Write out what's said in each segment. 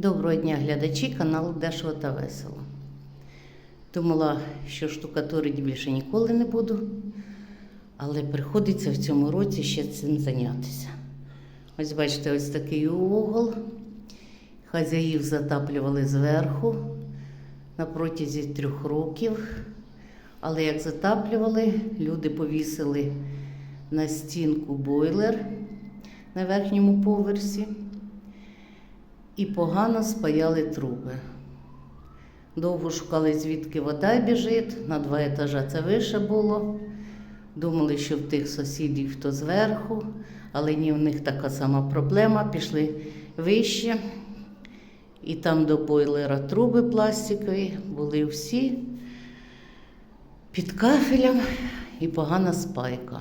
Доброго дня, глядачі каналу Дешево та Весело. Думала, що штукатурити більше ніколи не буду, але приходиться в цьому році ще цим зайнятися. Ось бачите, ось такий угол. Хазяїв затаплювали зверху на протязі трьох років. Але як затаплювали, люди повісили на стінку бойлер на верхньому поверсі і погано спаяли труби. Довго шукали, звідки вода біжить, на два етажа це вище було. Думали, що в тих сусідів то зверху, але ні, в них така сама проблема. Пішли вище, і там до бойлера труби пластикові були всі під кафелем і погана спайка.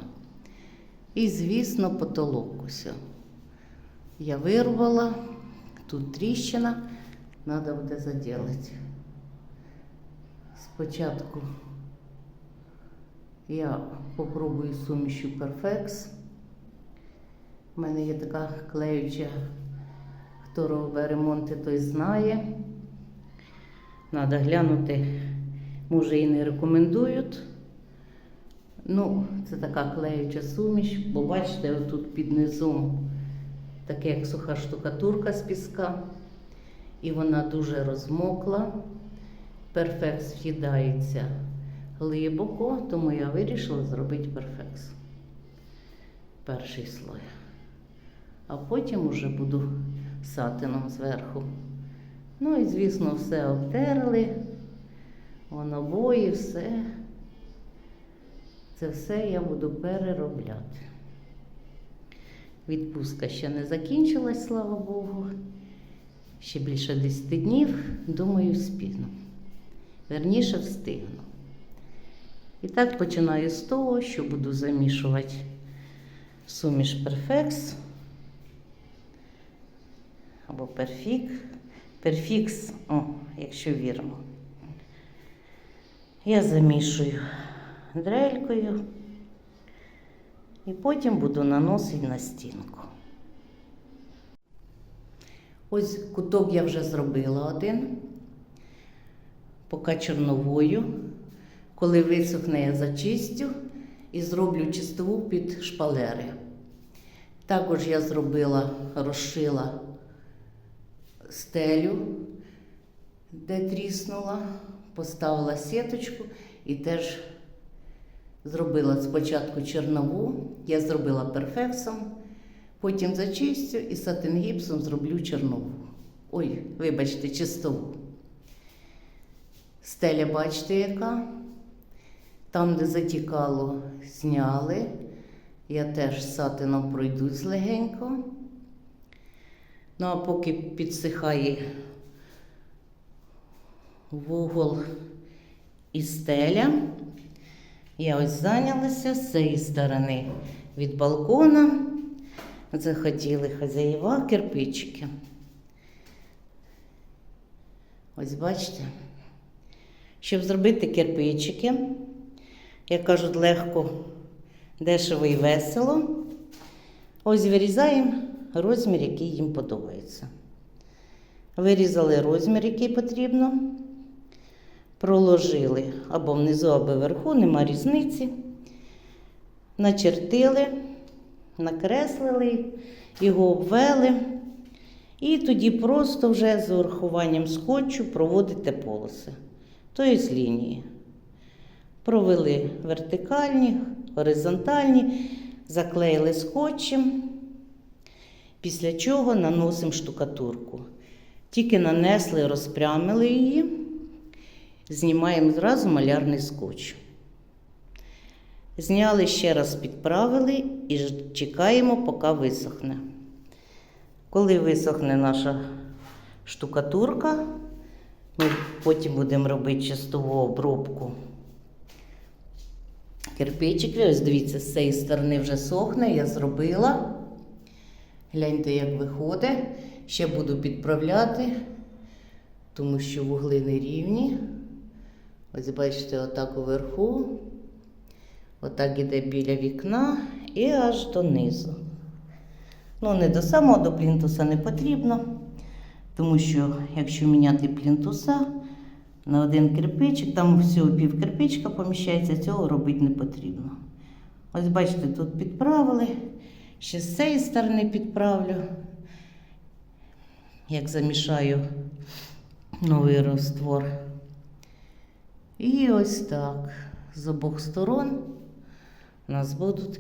І, звісно, потолок усе. Я вирвала, тут тріщина, треба буде заділити. Спочатку я попробую сумішю Perfex. У мене є така клеюча, хто робить ремонти, той знає. Треба глянути, може і не рекомендують. Ну, це така клеюча суміш, бо бачите, отут під низом таке як суха штукатурка з піска, і вона дуже розмокла. Перфекс в'їдається глибоко, тому я вирішила зробити перфекс. Перший слой. А потім уже буду сатином зверху. Ну і, звісно, все обтерли, воно обої, все. Це все я буду переробляти. Відпустка ще не закінчилась, слава Богу. Ще більше 10 днів, думаю, спільно. Верніше встигну. І так починаю з того, що буду замішувати суміш перфекс або перфік. Перфікс, о, якщо вірно. Я замішую дрелькою і потім буду наносити на стінку. Ось куток я вже зробила один, поки чорновою. Коли висохне, я зачистю і зроблю чистову під шпалери. Також я зробила, розшила стелю, де тріснула, поставила сіточку і теж зробила спочатку чорнову, я зробила перфексом, потім зачистю і сатингіпсом зроблю чорнову. Ой, вибачте, чистову. Стеля, бачите, яка? Там, де затікало, зняли. Я теж сатином пройдусь легенько. Ну, а поки підсихає вугол і стеля, я ось зайнялася з цієї сторони від балкона. Захотіли хазяїва кирпичики. Ось бачите, щоб зробити кирпичики, як кажуть, легко, дешево і весело. Ось вирізаємо розмір, який їм подобається. Вирізали розмір, який потрібно, проложили або внизу, або вверху, нема різниці. Начертили, накреслили, його обвели. І тоді просто вже з урахуванням скотчу проводите полоси, тобто лінії. Провели вертикальні, горизонтальні, заклеїли скотчем, після чого наносимо штукатурку. Тільки нанесли, розпрямили її, знімаємо зразу малярний скотч. Зняли ще раз підправили і чекаємо, поки висохне. Коли висохне наша штукатурка, ми потім будемо робити чистову обробку кирпичиків. Ось дивіться, з цієї сторони вже сохне, я зробила. Гляньте, як виходить. Ще буду підправляти, тому що вугли не рівні. Ось бачите, отак уверху, отак іде біля вікна і аж донизу. Ну, не до самого до плінтуса не потрібно. Тому що якщо міняти плінтуса на один кирпичик, там всього пів кирпичка поміщається, цього робити не потрібно. Ось бачите, тут підправили. Ще з цієї сторони підправлю. Як замішаю новий розтвор. І ось так. З обох сторон у нас будуть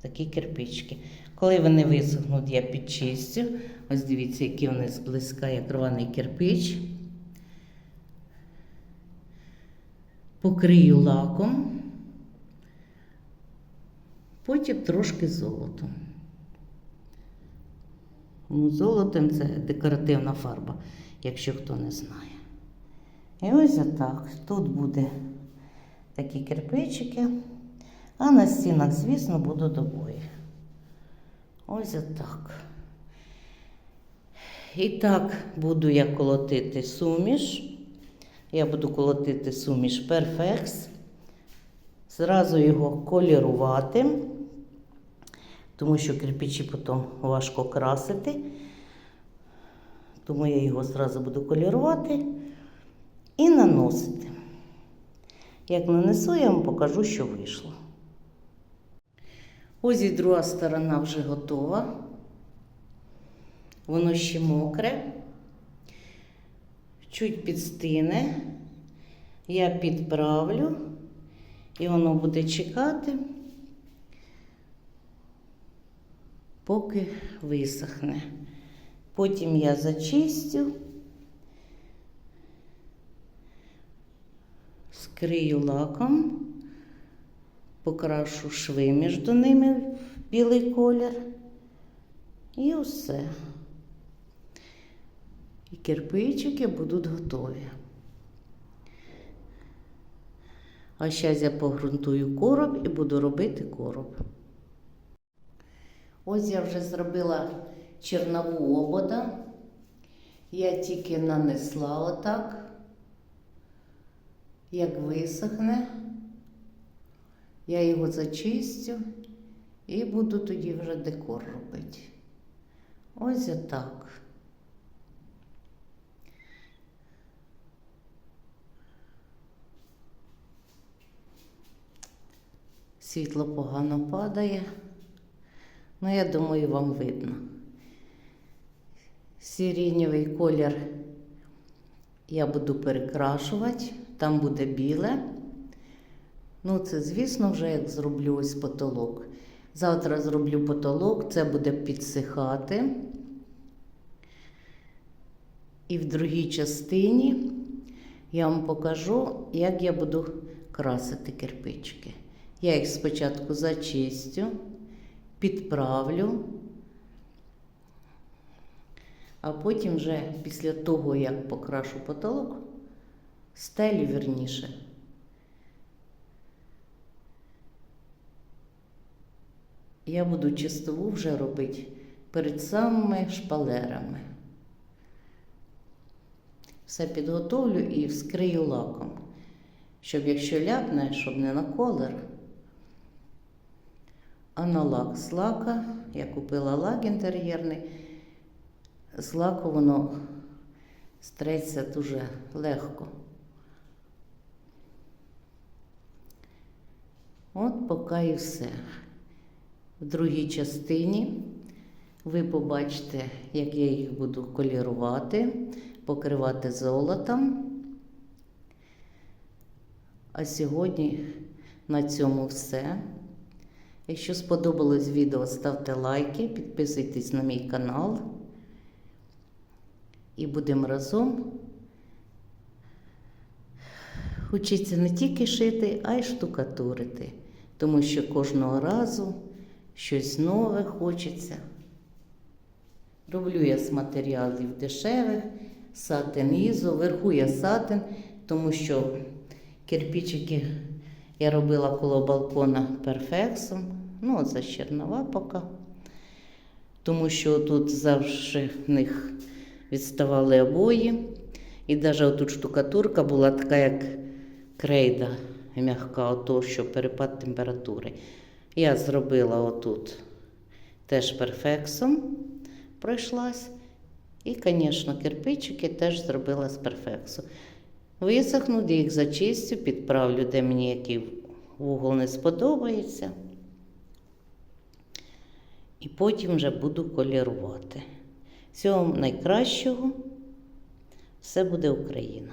такі кирпички. Коли вони висохнуть, я підчистю. Ось дивіться, які вони зблизька, як рваний кирпич. Покрию лаком, потім трошки золотом. Ну, золотом це декоративна фарба, якщо хто не знає. І ось отак. Тут буде такі кирпичики, а на стінах, звісно, будуть обої. Ось отак. І так буду я колотити суміш. Я буду колотити суміш перфекс. Зразу його колірувати, тому що кирпичі потім важко красити. Тому я його зразу буду колірувати і наносити. Як нанесу, я вам покажу, що вийшло. Ось і друга сторона вже готова. Воно ще мокре, чуть підстине. Я підправлю, і воно буде чекати, поки висохне. Потім я зачистю, скрию лаком, покрашу шви між ними в білий колір. І все. І кирпичики будуть готові. А зараз я погрунтую короб і буду робити короб. Ось я вже зробила чернову обода. Я тільки нанесла отак, як висохне, я його зачистю і буду тоді вже декор робити. Ось отак. Світло погано падає. Ну, я думаю, вам видно. Сиренєвий колір я буду перекрашувати, там буде біле. Ну, це, звісно, вже як зроблю ось потолок. Завтра зроблю потолок, це буде підсихати. І в другій частині я вам покажу, як я буду красити кирпичики. Я їх спочатку зачистю, підправлю, а потім вже після того, як покрашу потолок, стелю вірніше. Я буду чистову вже робити перед самими шпалерами. Все підготовлю і вскрию лаком, щоб якщо ляпне, щоб не на колер, а на лак з лака. Я купила лак інтер'єрний. З лаку воно стреться дуже легко. От поки і все. В другій частині ви побачите, як я їх буду колірувати, покривати золотом. А сьогодні на цьому все. Якщо сподобалось відео, ставте лайки, підписуйтесь на мій канал. І будемо разом вчитися не тільки шити, а й штукатурити, тому що кожного разу щось нове хочеться. Роблю я з матеріалів дешевих, сатин ізо, вверху я сатин, тому що кирпичики я робила коло балкона перфексом, ну за чернова поки. Тому що тут завжди в них відставали обої. І навіть тут штукатурка була така, як крейда м'яка, ото, що перепад температури. Я зробила отут теж перфексом, пройшлась. І, звісно, кирпичики теж зробила з перфексу. Висохну, їх зачистю, підправлю, де мені який вугол не сподобається. І потім вже буду колірувати. Всього найкращого. Все буде Україна.